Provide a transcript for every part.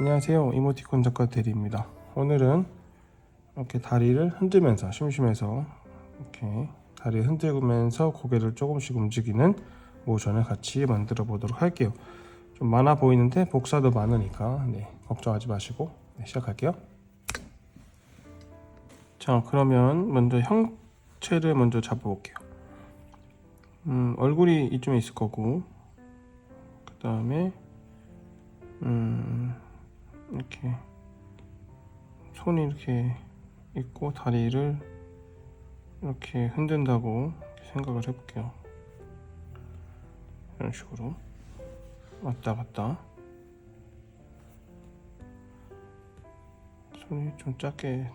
안녕하세요. 이모티콘 작가 대리입니다. 오늘은 이렇게 다리를 흔들면서 심심해서 이렇게 다리를 흔들면서 고개를 조금씩 움직이는 모션을 같이 만들어 보도록 할게요. 좀 많아 보이는데 복사도 많으니까 네, 걱정하지 마시고 네, 시작할게요. 자 그러면 먼저 형체를 먼저 잡아볼게요. 음, 얼굴이 이쯤에 있을 거고 그 다음에 음, 이렇게 손이 이렇게 있고 다리를 이렇게 흔든다고 생각을 해볼게요. 이런 식으로. 왔다 갔다. 손이 좀 작게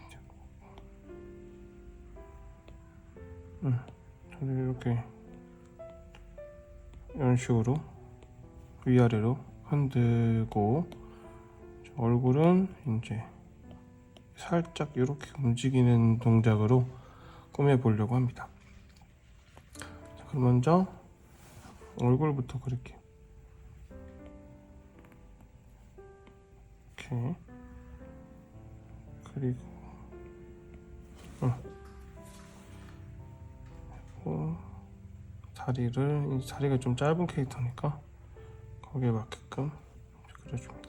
음, 다리를 이렇게 이런 식으로 위아래로 흔들고 얼굴은 이제 살짝 이렇게 움직이는 동작으로 꾸며 보려고 합니다. 자, 그럼 먼저 얼굴부터 그릴게요. 이렇게 그리고 어. 그리고 다리를 이 다리가 좀 짧은 캐릭터니까 거기에 맞게끔 그려줍니다.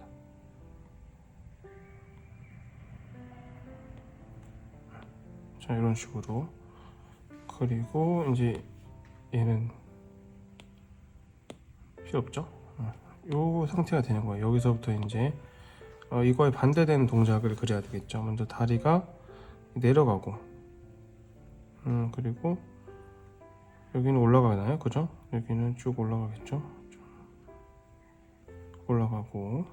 자 이런 식으로 그리고 이제 얘는 필요 없죠. 어, 요 상태가 되는 거예요. 여기서부터 이제 어, 이거에 반대되는 동작을 그려야 되겠죠. 먼저 다리가 내려가고, 음 그리고 여기는 올라가나요, 그죠? 여기는 쭉 올라가겠죠. 올라가고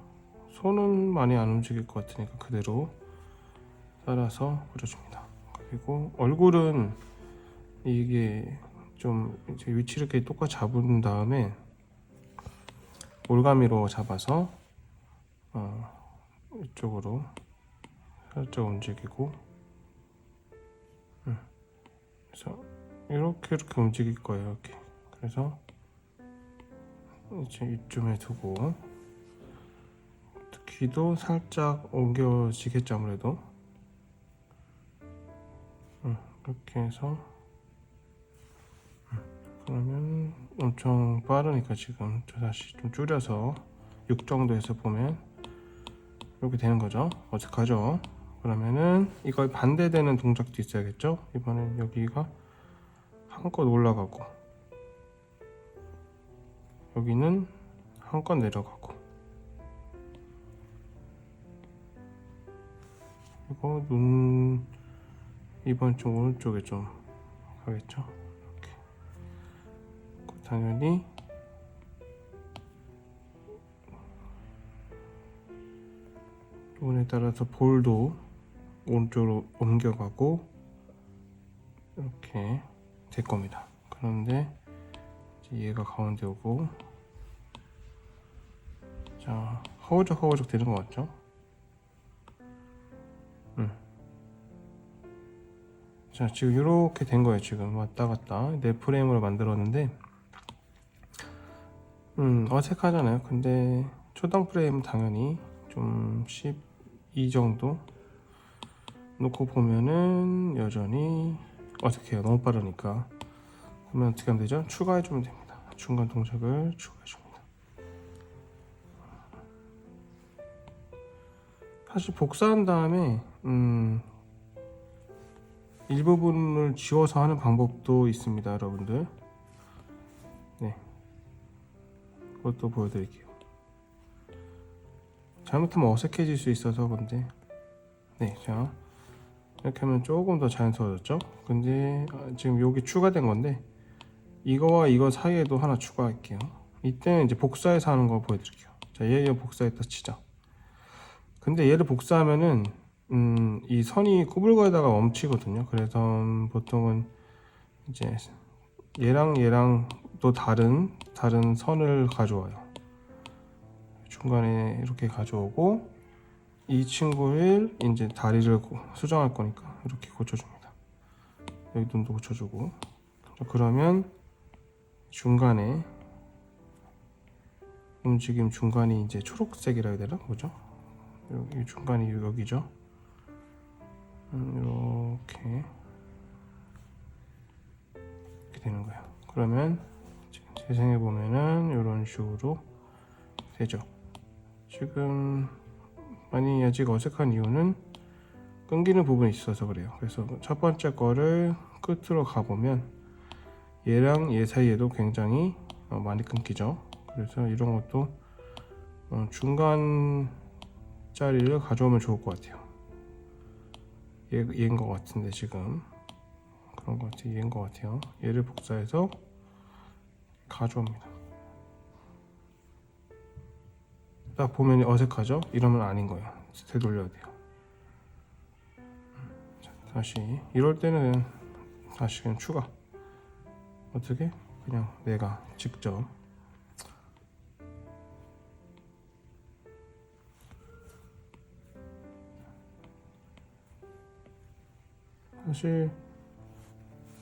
손은 많이 안 움직일 것 같으니까 그대로 따라서 그려줍니다. 그리고 얼굴은 이게 좀 이제 위치를 이렇게 똑같이 잡은 다음에 올가미로 잡아서 어, 이쪽으로 살짝 움직이고 음. 그래서 이렇게 이렇게 움직일 거예요 이렇게 그래서 이제 이쯤에 두고 귀도 살짝 옮겨지겠죠 아무래도 음, 이렇게 해서. 음, 그러면 엄청 빠르니까 지금 저 다시 좀 줄여서 6 정도에서 보면 이렇게 되는 거죠. 어색하죠? 그러면은 이거에 반대되는 동작도 있어야겠죠? 이번엔 여기가 한껏 올라가고 여기는 한껏 내려가고. 그리고 눈 이번 좀 오른쪽에 좀 가겠죠 이렇게 그 당연히 눈에 따라서 볼도 오른쪽으로 옮겨가고 이렇게 될 겁니다 그런데 얘가 가운데 오고 자 허우적 허우적 되는 것 같죠? 음. 자 지금 이렇게 된 거예요 지금. 왔다 갔다. 내 프레임으로 만들었는데 음 어색하잖아요. 근데 초당 프레임 당연히 좀 12 정도 놓고 보면은 여전히 어색해요. 너무 빠르니까. 그러면 어떻게 하면 되죠? 추가해 주면 됩니다. 중간 동작을 추가해 줍니다. 사실 복사한 다음에 음, 일부분을 지워서 하는 방법도 있습니다 여러분들. 네. 그것도 보여드릴게요. 잘못하면 어색해질 수 있어서 근데. 네자. 이렇게 하면 조금 더 자연스러워졌죠? 근데 아, 지금 여기 추가된 건데 이거와 이거 사이에도 하나 추가할게요. 이때는 이제 복사해서 하는 거 보여드릴게요. 자얘 복사했다 치자 근데 얘를 복사하면은 음, 이 선이 꾸불거리다가 멈추거든요. 그래서 보통은 이제 얘랑 얘랑 또 다른 다른 선을 가져와요. 중간에 이렇게 가져오고 이 친구를 이제 다리를 고- 수정할 거니까 이렇게 고쳐줍니다. 여기 눈도 고쳐주고 자, 그러면 중간에 움직임 중간이 이제 초록색이라 해야 되나? 뭐죠? 여기 중간이 여기죠. 음, 이렇게 이렇게 되는 거예요. 그러면 재생해 보면은 이런 식으로 되죠. 지금 많이 아직 어색한 이유는 끊기는 부분이 있어서 그래요. 그래서 첫 번째 거를 끝으로 가보면 얘랑 얘 사이에도 굉장히 어, 많이 끊기죠. 그래서 이런 것도 어, 중간 자리를 가져오면 좋을 것 같아요. 얘, 얘인 것 같은데 지금 그런 것 같아요. 얘인 것 같아요. 얘를 복사해서 가져옵니다. 딱 보면 어색하죠? 이러면 아닌 거예요. 되돌려야 돼요. 자, 다시 이럴 때는 다시 그냥 추가. 어떻게? 그냥 내가 직접 사실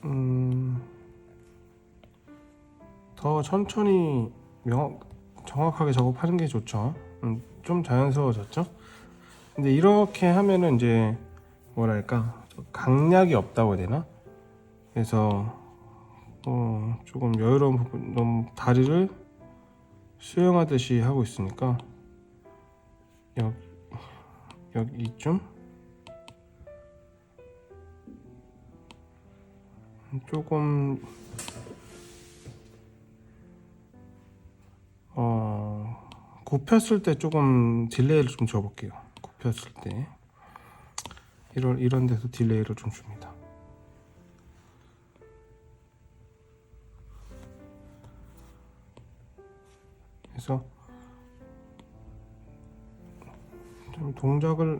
음, 더 천천히 명 정확하게 작업하는 게 좋죠. 음, 좀 자연스러워졌죠. 근데 이렇게 하면은 이제 뭐랄까 강약이 없다고 해야 되나? 그래서 어, 조금 여유로운 부분, 너무 다리를 수영하듯이 하고 있으니까 여기 여기 이쯤 조금 어 굽혔을 때 조금 딜레이를 좀 줘볼게요. 굽혔을 때 이런 이런 데서 딜레이를 좀 줍니다. 그래서 좀 동작을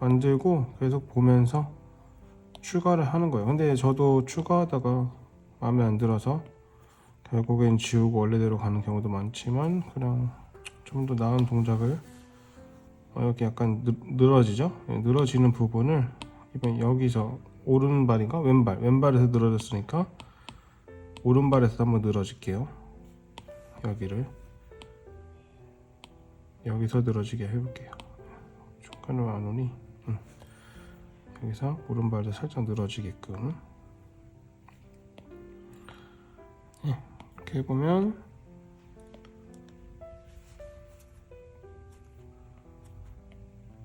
만들고 계속 보면서 추가를 하는 거예요. 근데 저도 추가하다가 마음에 안 들어서 결국엔 지우고 원래대로 가는 경우도 많지만 그냥 좀 더 나은 동작을 어, 여기 약간 늘, 늘어지죠? 예, 늘어지는 부분을 이번 여기서 오른발인가 왼발 왼발에서 늘어졌으니까 오른발에서 한번 늘어질게요. 여기를 여기서 늘어지게 해볼게요. 중간으로 안 오니 음. 여기서 오른발도 살짝 늘어지게끔. 예, 이렇게 해보면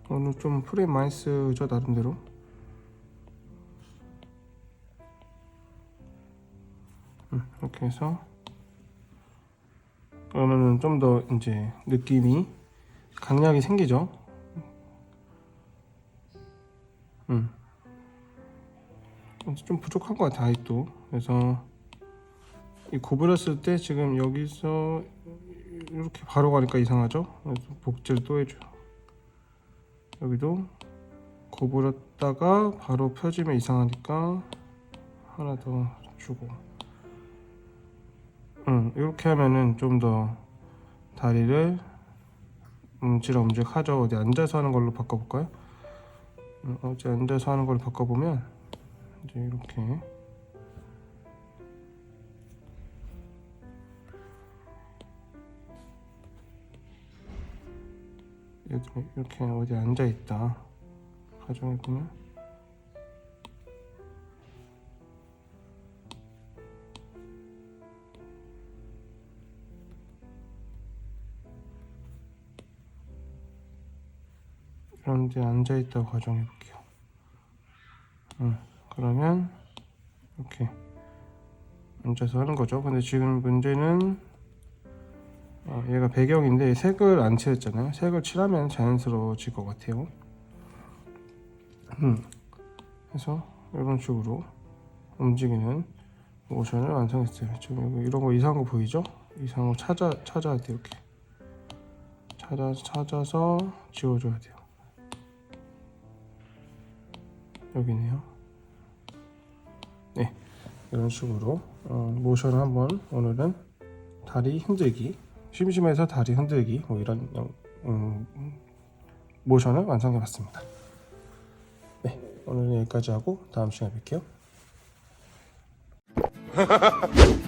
오늘 좀 프레임 많이 쓰죠 나름대로? 음, 이렇게 해서 그러면은 좀 더 이제 느낌이 강약이 생기죠 음. 좀 부족한 것 같아 아직도. 그래서 이 구부렸을 때 지금 여기서 이렇게 바로 가니까 이상하죠? 그래서 복제를 또 해줘요. 여기도 구부렸다가 바로 펴지면 이상하니까 하나 더 주고. 음, 이렇게 하면은 좀 더 다리를 움찔움찔 하죠. 어디 앉아서 하는 걸로 바꿔볼까요? 음, 어디 앉아서 하는 걸로 바꿔보면 이제 이렇게. 이렇게 어디 앉아 있다. 가정해 보면 이런 데 앉아 있다고 가정해 볼게요. 음, 그러면 이렇게 앉아서 하는 거죠. 근데 지금 문제는 어, 얘가 배경인데 색을 안 칠했잖아요. 색을 칠하면 자연스러워질 것 같아요. 음, 그래서 이런 식으로 움직이는 모션을 완성했어요. 지금 이런 거 이상한 거 보이죠? 이상한 거 찾아 찾아야 돼 이렇게 찾아 찾아서 지워줘야 돼요. 여기네요. 네, 이런 식으로 어, 모션을 한번 오늘은 다리 흔들기 심심해서 다리 흔들기 뭐 이런 음, 모션을 완성해 봤습니다. 네, 오늘은 여기까지 하고 다음 시간에 뵐게요.